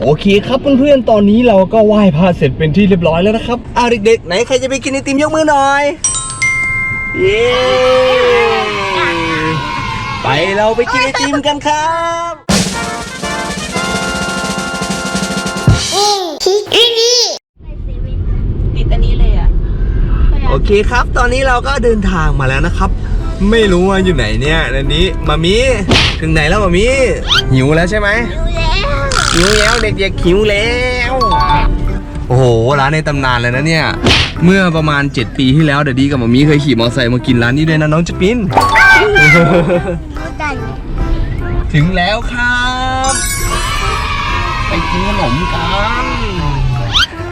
โอเคครับเพื่อนๆ ตอนนี้เราก็ไหว้พระเสร็จเป็นที่เรียบร้อยแล้วนะครับอ้าวเด็กๆ ไหนใครจะไปกินไอติมยกมือหน่อย เย้ไปเราไปกินไอติมกันครับติดอันนี้เลยอะโอเคครับ ตอนนี้เราก็เดินทางมาแล้วนะครับ ไม่รู้ว่าอยู่ไหนเนี่ยนันนี้มามีถึงไหนแล้วมามีหิวแล้วใช่ไหมหิวแล้ว เด็กๆหิวแล้ว โอ้โห ร้านในตำนานเลยนะเนี่ย เมื่อประมาณ 7 ปีที่แล้วเดดดี้กับมามีเคยขี่มอเตอร์ไซค์มากินร้านนี้ด้วยนะน้องจะปิน ถึงแล้วครับ ไปกินขนมกัน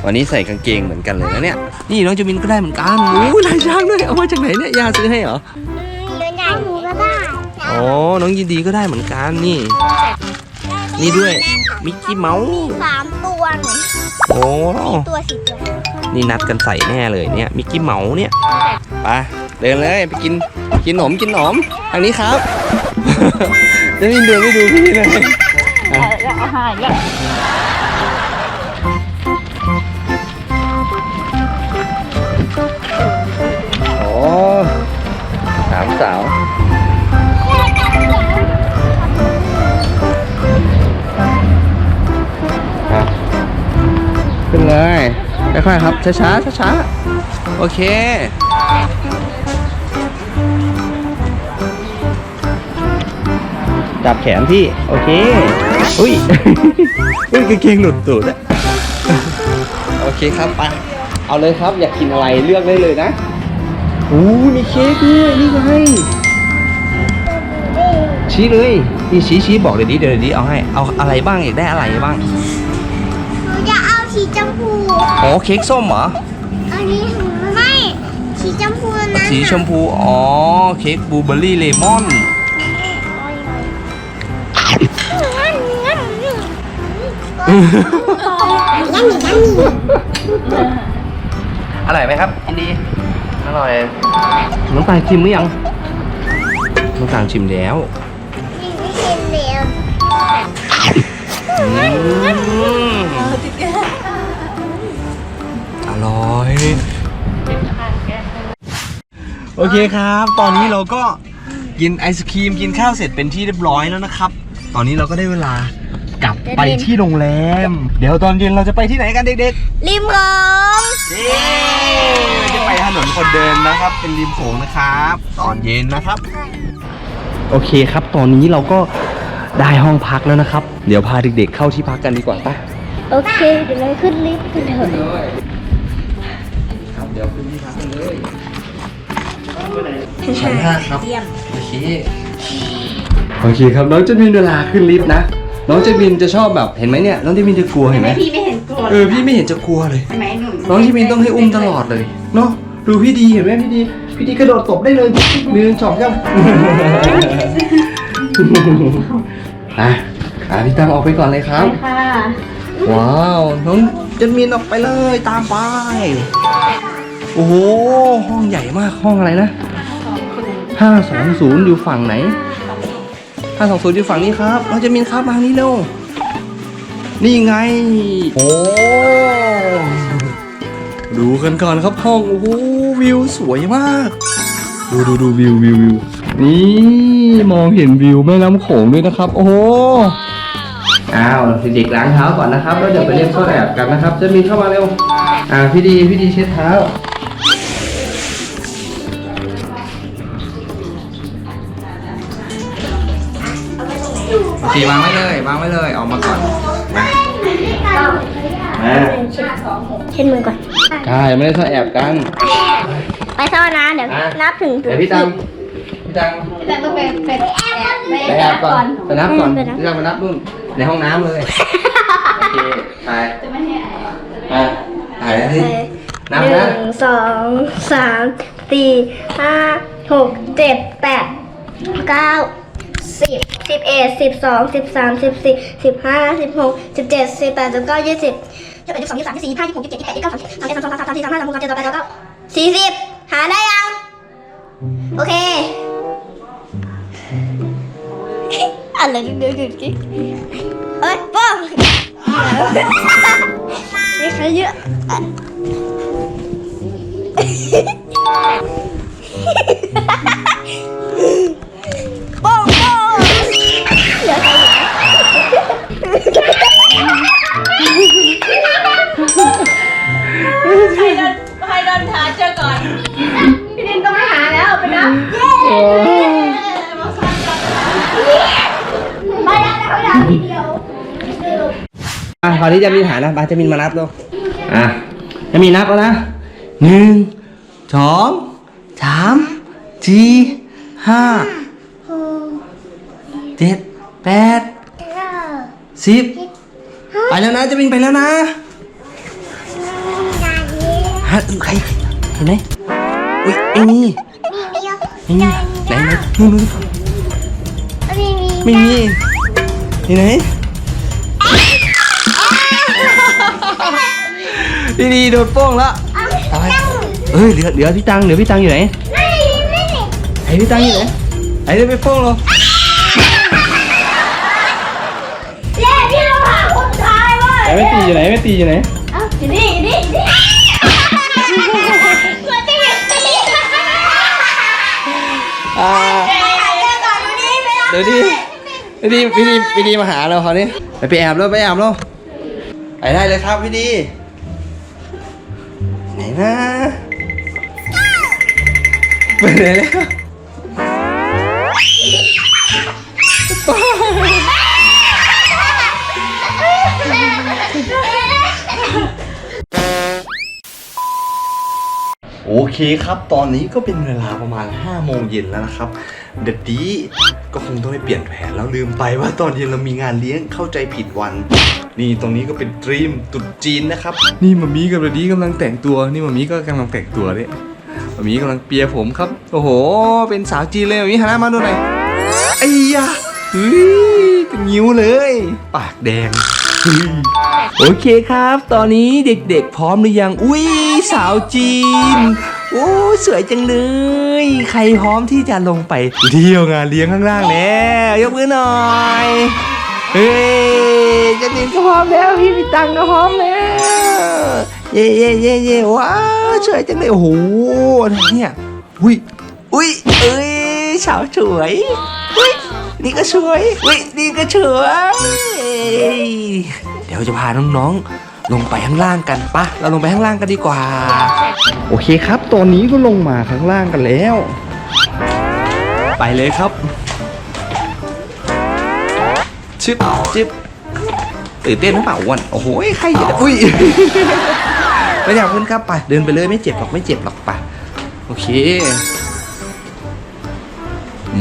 วันนี้ใส่กางเกงเหมือนกันเลยนะเนี่ย นี่น้องจมินก็ได้เหมือนกันอู้ลายช้างด้วย เอามาจากไหนเนี่ยยาซื้อให้เหรอหนูก็ได้อ๋อน้องยินดีก็ได้เหมือนกันนี่ นี่ด้วย มิกกี้เมาส์สามตัวหนูโอ้ตัวสิตัวนี่นัดกันใส่แน่เลยเนี่ยมิกกี้เมาส์เนี่ยไปเดินเลยไปกินกินหนมกินหนมทางนี้ครับจะมินเดินไม่ดูพี่เลยอะอาหารเนี่ยโอ้สามสาว ค่อยๆครับ ช้าๆช้าๆโอเคจับแขนพี่ โอเค อุ้ย อุ้ยกางเกงหลุดตูดอะโอเคครับไปเอาเลยครับ อยากกินอะไรเลือกได้เลยนะโอ้มีเค้กด้วยนี่ไงชี้เลยนี่ชี้ชี้บอกเดี๋ยวนี้เดี๋ยวนี้เอาให้ เอาอะไรบ้างอยากได้อะไรบ้าง สีชมพูอ๋อเค้กส้มเหรอ อันนี้ไม่สีชมพูนะสีชมพู อ๋อ เค้กบลูเบอร์รี่เลมอนงั้นงั้นงั้นงั้นอร่อยไหมครับยินดี อร่อยน้องตาลชิมหรือยังน้องตาลชิมแล้วนี่ไม่เห็นแล้ว อืมอ ร่อย โอเคครับ ตอนนี้เราก็กินไอศครีมกินข้าวเสร็จเป็นที่เรียบร้อยแล้วนะครับ ตอนนี้เราก็ได้เวลากลับไปที่โรงแรม เดี๋ยวตอนเย็นเราจะไปที่ไหนกันเด็กริมโขงๆเย้จะไปถนนคนเดินนะครับ เป็นริมโขงนะครับ ตอนเย็นนะครับ โอเคครับ ตอนนี้เราก็ได้ห้องพักแล้วนะครับ เดี๋ยวพาเด็กๆเข้าที่พักกันดีกว่าปะโอเค เดี๋ยวเราขึ้นลิฟต์กันเถอะ ชั้นห้าครับ โอเค โอเคครับ น้องจะมีเวลาขึ้นลิฟต์นะ น้องเจมินจะชอบแบบเห็นไหมเนี่ย น้องเจมินจะกลัวเห็นไหมพี่ไม่เห็นกลัวเออพี่ไม่เห็นจะกลัวเลยใช่ไหมหนูน้องเจมินต้องให้อุ้มตลอดเลยเนาะ ดูพี่ดีเห็นไหมพี่ดี พี่ดีกระโดดตบได้เลยหนึ่งสองสามอะอะพี่ตังออกไปก่อนเลยครับ ค่ะ ว้าว น้องเจนมินออกไปเลยตามไป โอ้โหห้องใหญ่มากห้องอะไรนะห้าสองศูนย์อยู่ฝั่งไหนห้าสองศูนย์อยู่ฝั่งนี้ครับน้องเจนมินครับมาทางนี้เร็วนี่ไง โอ้ดูกันก่อนครับห้องโอ้โหวิวสวยมาก ดูดูดูวิววิววิวนี่มองเห็นวิวแม่น้ำโขงด้วยนะครับ โอ้โหอ้าวเด็กๆล้างเท้าก่อนนะครับแล้วเดี๋ยวไปเล่นข้อแอบกันนะครับ จะมีเข้ามาเร็วอ่าพี่ดีพี่ดีเช็ดเท้า โอเควางไว้เลยวางไว้เลยออกมาก่อนมามาเช็ดมือก่อน ใช่ไม่ได้ข้อแอบกันไปซ่อนนะเดี๋ยวอะนับถึงเดี๋ยวพี่ตังพี่ตังแต่ต้องไปไปแอบไปไปแอบก่อนไปนับก่อนไปนับพี่ตังไปนับนู่นในห้องน้ำเลยโอเคไปจะไม่ให้แอบอะถ่ายสินับหนะนึ่งสองสามสี่ห้าหกเจ็ดแปดเก้า สิบสิบเอ็ดสิบสองสิบสามสิบสี่สิบห้าสิบหกสิบเจ็ดสิบแปดสิบเก้ายี่สิบยี่สิบเอ็ดยี่สิบสองยี่สิบสามยี่สิบสี่ยี่สิบห้ายี่สิบหกยี่สิบเจ็ดยี่สิบแปดยี่สิบเก้าสามสิบสามเอ็ดสามสองสามสามสี่สามห้าสามหกสามเจ็ดสามแปดสามเก้าสี่สิบหาได้ยัง โอเคอะไรเดือดกิ๊กเอ้ยป้องนี่ใครเยอะ อยากทีเดียวอะคราวนี้จะมีหานะบาจะมินมานับดูอะจะมีนับแล้วนะหนึ่งสองสามสี่ห้าเจ็ดแปดสิบไปแล้วนะจะมินไปแล้วนะฮะใครเห็นไหมอุ้ยไอ้นี่ไอ้นี่ไหนไหนนู่นนู่นไม่มี ที่ไหนพี่ดีโดนโป้งแล้วตายเอ้ยเหลือเหลือพี่ตังเหลือพี่ตังอยู่ไหนไอ้พี่ตังอยู่ไหนไอ้เดี๋ยวไปโป้งเราเย้พี่เราหาคนชายเว้ยไอ้ไม่ตีอยู่ไหนไม่ตีอยู่ไหนเอ้าอยู่นี่อยู่นี่อยู่นี่กดที่อยู่นี่อ่าหาเจอก่อนดูนี่ไปแล้วเดี๋ยวดิ พี่ดีพี่ดีพี่ดีมาหาเราคราวนี้ไปไปแอบแล้วไปแอบแล้วไปได้เลยครับพี่ดีไหนนะไปไหนแล้วโอเคครับ ตอนนี้ก็เป็นเวลาประมาณ5โมงเย็นแล้วนะครับ เด็ดดี ก็คงต้องไปเปลี่ยนแผนแล้วลืมไปว่าตอนเย็นเรามีงานเลี้ยงเข้าใจผิดวัน นี่ตรงนี้ก็เป็นดรีมตรุดจีนนะครับ นี่มามีกับเด็ดดีกำลังแต่งตัว นี่มามีก็กำลังแต่งตัวเนี่ยมามีกำลังเปียผมครับ โอ้โห เป็นสาวจีนเลยมามีหันหน้ามาดูหน่อยไอ้ยะเฮ้ยเป็นนิ้วเลย ปากแดงเฮ้ยโอเคครับ ตอนนี้เด็กๆ พร้อมหรือยัง อุ้ยสาวจีน โอ้สวยจังเลย ใครพร้อมที่จะลงไปเที่ยวงานเลี้ยงข้างล่างแล้วยกมือหน่อยเฮ้ยเจันนินก็พร้อมแล้วพี่พี่ตังก็พร้อมแล้วเย่เย่เย่เย่ว้าวสวยจังเลยโอ้โหอะไรเนี่ยอุ้ยอุ้ยเอ้ยสาวสวยอุ้ยนี่ก็สวยอุ้ยนี่ก็สวยเดี๋ยวจะพาน้องๆ ลงไปข้างล่างกันปะเราลงไปข้างล่างกันดีกว่า โอเคครับ ตอนนี้ก็ลงมาข้างล่างกันแล้ว ไปเลยครับชึบชึบตื่นเต้นหรือเปล่าอ้วันโอ้โหใครจะอุ้ยไปอยากขึ้นครับไปเดินไปเลยไม่เจ็บหรอกไม่เจ็บหรอกไปโอเค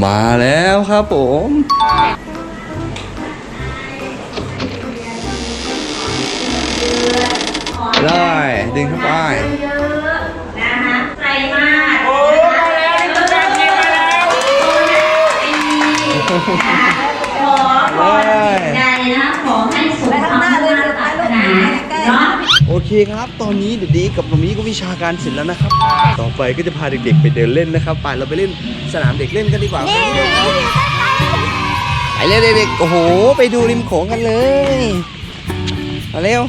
มาแล้วครับผม เลย ดึงเข้าไปนะคะใจมากโอ้มาแล้วนี่แม่ทีมาแล้วขอขอใจนะคะขอให้สุขภาพปรารถนาเนาะโอเคครับ ตอนนี้เดยวดีกับมามีก็วิชาการเสร็จแล้วนะครับ ต่อไปก็จะพาเด็กๆ ไปเดินเล่นนะครับไปเราไปเล่นสนามเด็กเล่นกันดีกว่าไปเร็วเด็กๆโอ้โห ไปดูริมโขงกันเลยมาเร็ว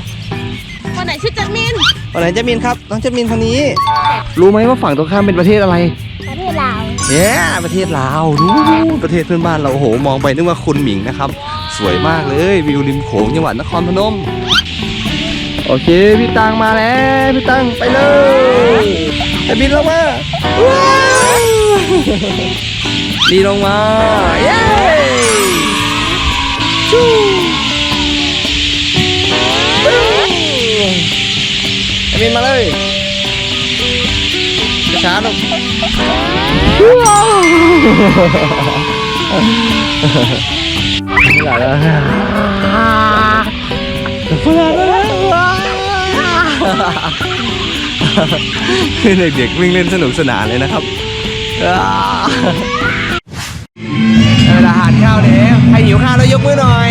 คนไหนชื่อจัดมินวันไหนจะมินครับน้องจะมินคนนี้ รู้ไหมว่าฝั่งตรงข้ามเป็นประเทศอะไร ประเทศลาวเนี่ยประเทศลาวดูประเทศเพื่อนบ้านเราโอ้โหมองไปนึกว่าคุณหมิงนะครับ สวยมากเลยวิวริมโขงจังหวัดนครพนม โอเคพี่ตังมาแล้วพี่ตังไปเลยจะบินลงมาว้าวดีลงมาเย้ชู จะบินมาเลยช้าๆลงว้าวหลาแล้วเด็กๆวิ่งเล่นสนุกสนานเลยนะครับเวลาหานข้าวแล้วใครหิวข้าวแล้วยกมือหน่อย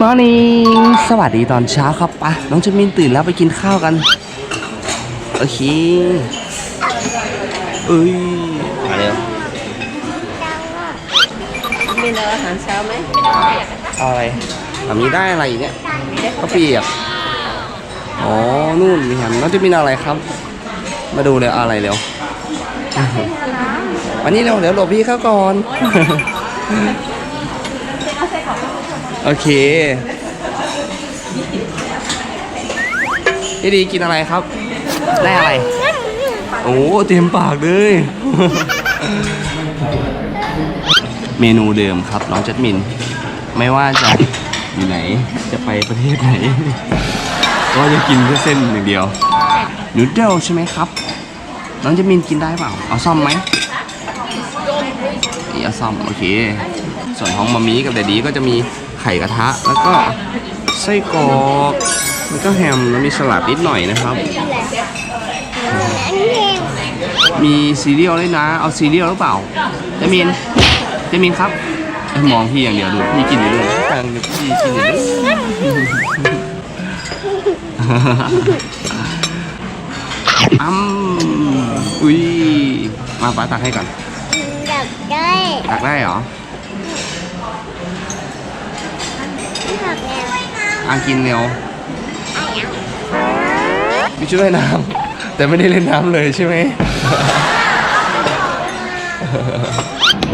morning สวัสดีตอนเช้าครับปะน้องจะมินตื่นแล้วไปกินข้าวกัน โอเค เอ้ยมาเร็วมีอาหารเช้าไหมเอาอะไรแบบนี้ได้อะไรอีกเนี่ยข้าวเปียกอ๋อ นู่นมีหันน้องจะมินเอาอะไรครับ มาดูเลยเอาอะไรเร็ววันนี้เร็วเดี๋ยวหลบพี่เข้าก่อน โอเค พี่ดีกินอะไรครับ ได้อะไร โอ้เต็มปากเลย เมนูเดิมครับ น้องจัดมิน ไม่ว่าจะอยู่ไหนจะไปประเทศไหน ก็จะกินแค่เส้นอย่างเดียวนูเดิลใช่ไหมครับ น้องจัดมินกินได้เปล่า เอาซ่อมไหมนี่เอาซ่อม โอเค ส่วนของมามีกับแดดดี้ก็จะมีไข่กระทะ แล้วก็ไส้กรอกแล้วก็แฮมแล้วมีสลัดนิดหน่อยนะครับ มีซีเรียลด้วยนะ เอาซีเรียลหรือเปล่าเจมินเจมินครับเอ้ยมองพี่อย่างเดียวดูพี่กินอยู่ด้วยกลางดูพี่กินอยู่ด้วยอ้ำอุ้ยมาป้าตักให้ก่อนอยากได้ตักได้เหรอ อยากได้อะกินเร็วมีช่วยน้ำแต่ไม่ได้เล่นน้ำเลยใช่ไหม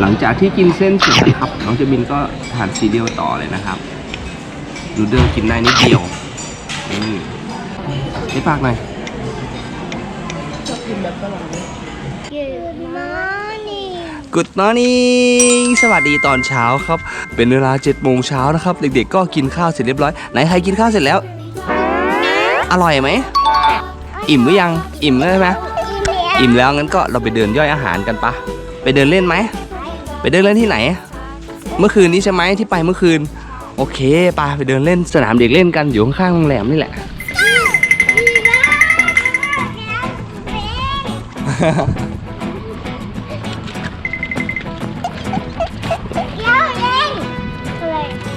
หลังจากที่กินเส้นเสร็จนะครับ น้องเจมินก็ทานซีเรียลต่อเลยนะครับนูเดิลกินได้นิดเดียวอืมนี่ปากหน่อย Good morning Good morning สวัสดีตอนเช้าครับ เป็นเวลา7โมงเช้านะครับ เด็กๆก็กินข้าวเสร็จเรียบร้อย ไหนใครกินข้าวเสร็จแล้ว อร่อยไหม อิ่มหรือยัง อิ่มแล้วใช่ไหมอิ่มแล้วงั้นก็เราไปเดินย่อยอาหารกันปะ ไปเดินเล่นไหม ไปเดินเล่นที่ไหน เมื่อคืนนี้ใช่ไหมที่ไปเมื่อคืน โอเคไปไปเดินเล่นสนามเด็กเล่นกันอยู่ข้างๆโรงแรมนี่แหละ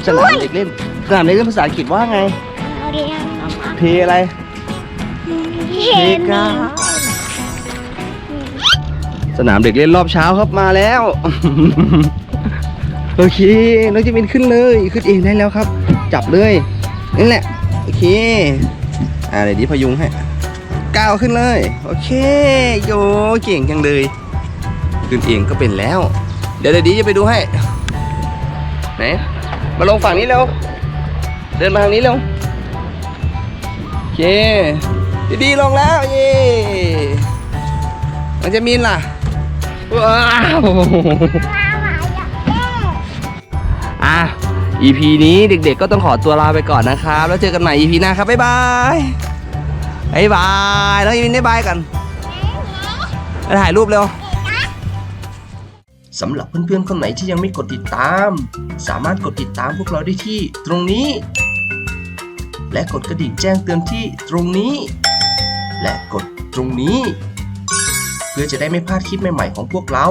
สนามเด็กเล่นสนามเด็กเล่นภาษาอังกฤษว่าไงเรียนเพอะไร เห็นสนามเด็กเล่นรอบเช้าครับมาแล้ว โอเคน้องจิมินขึ้นเลยขึ้นเองได้แล้วครับ จับเลยนี่แหละโอเคอ่าเดี๋ยวดีพยุงให้ก้าวขึ้นเลย โอเคโยเก่งจังเลยขึ้นเองก็เป็นแล้ว เดี๋ยวเดี๋ยวดีจะไปดูให้ไหน มาลงฝั่งนี้เร็ว เดินมาทางนี้เร็ว โอเคดีๆลงแล้ว เย่น้องจะมินล่ะ ว้าวอะ EP นี้เด็กๆก็ต้องขอตัวลาไปก่อนนะครับ แล้วเจอกันใหม่ EP หน้าครับ บ๊ายบายบ๊ายบายแล้วอีวินบ๊ายบายกันไปถ่ายรูปเร็ว สำหรับเพื่อนๆคนไหนที่ยังไม่กดติดตาม สามารถกดติดตามพวกเราได้ที่ตรงนี้ และกดกระดิ่งแจ้งเตือนที่ตรงนี้ และกดตรงนี้ เพื่อจะได้ไม่พลาดคลิปใหม่ๆของพวกเรา